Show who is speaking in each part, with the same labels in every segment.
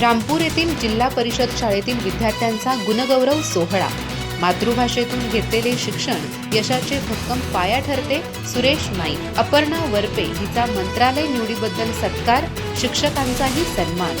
Speaker 1: रामपूर येथील जिल्हा परिषद शाळेतील विद्यार्थ्यांचा गुणगौरव सोहळा. मातृभाषेतून घेतलेले शिक्षण यशाचे भक्कम पाया ठरते सुरेश नाईक. अपर्णा वरपे हिचा मंत्रालय निवडीबद्दल सत्कार शिक्षकांचाही सन्मान.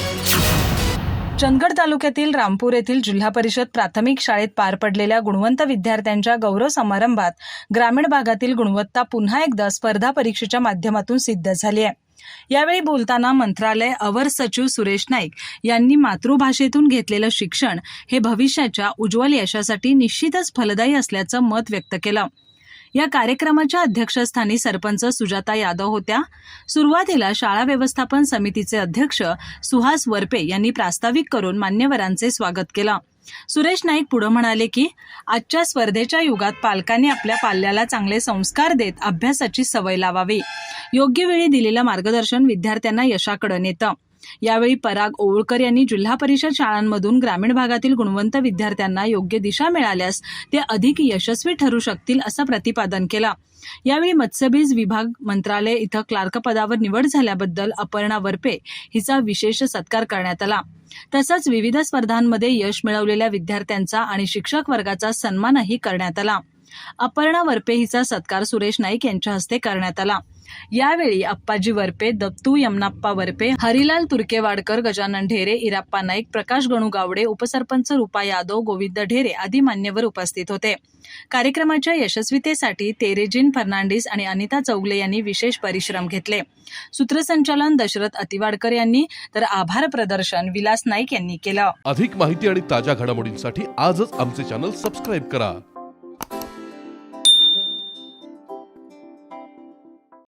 Speaker 2: चंदगड तालुक्यातील रामपूर येथील जिल्हा परिषद प्राथमिक शाळेत पार पडलेल्या गुणवंत विद्यार्थ्यांच्या गौरव समारंभात ग्रामीण भागातील गुणवत्ता पुन्हा एकदा स्पर्धा परीक्षेच्या माध्यमातून सिद्ध झाली आहे. यावेळी बोलताना मंत्रालय अवर सचिव सुरेश नाईक यांनी मातृभाषेतून घेतलेलं शिक्षण हे भविष्याच्या उज्ज्वल यशासाठी निश्चितच फलदायी असल्याचं मत व्यक्त केलं. या कार्यक्रमाच्या अध्यक्षस्थानी सरपंच सुजाता यादव होत्या. सुरुवातीला शाळा व्यवस्थापन समितीचे अध्यक्ष सुहास वरपे यांनी प्रास्ताविक करून मान्यवरांचे स्वागत केलं. सुरेश नाईक पुढे म्हणाले की आजच्या स्पर्धेच्या युगात पालकांनी आपल्या पाल्याला चांगले संस्कार देत अभ्यासाची सवय लावावी. योग्य वेळी दिलेलं मार्गदर्शन विद्यार्थ्यांना यशाकडे नेतं. यावेळी पराग ओवळकर यांनी जिल्हा परिषद शाळांमधून ग्रामीण भागातील गुणवंत विद्यार्थ्यांना योग्य दिशा मिळाल्यास ते अधिक यशस्वी ठरू शकतील असं प्रतिपादन केलं. यावेळी मत्स्यबीज विभाग मंत्रालय इथं क्लार्क पदावर निवड झाल्याबद्दल अपर्णा वरपे हिचा विशेष सत्कार करण्यात आला. तसंच विविध स्पर्धांमध्ये यश मिळवलेल्या विद्यार्थ्यांचा आणि शिक्षक वर्गाचा सन्मानही करण्यात आला. अपर्णा वरपे हिचा सत्कार सुरेश नाईक यांच्या हस्ते करण्यात आला. यावेळी अप्पाजी वरपे दत्तू यमनाप्पा वरपे हरिलाल तुर्केवाडकर गजानन ढेरे इराप्पा नाईक प्रकाश गणू गावडे उपसरपंच रुपा यादव गोविंद ढेरे आदी मान्यवर उपस्थित होते. कार्यक्रमाच्या यशस्वीतेसाठी तेरेजिन फर्नांडिस आणि अनिता चौगले यांनी विशेष परिश्रम घेतले. सूत्रसंचालन दशरथ अतिवाडकर यांनी तर आभार प्रदर्शन विलास नाईक यांनी केलं.
Speaker 3: अधिक माहिती आणि ताज्या घडामोडींसाठी आजच आमचे चॅनल सबस्क्राईब करा.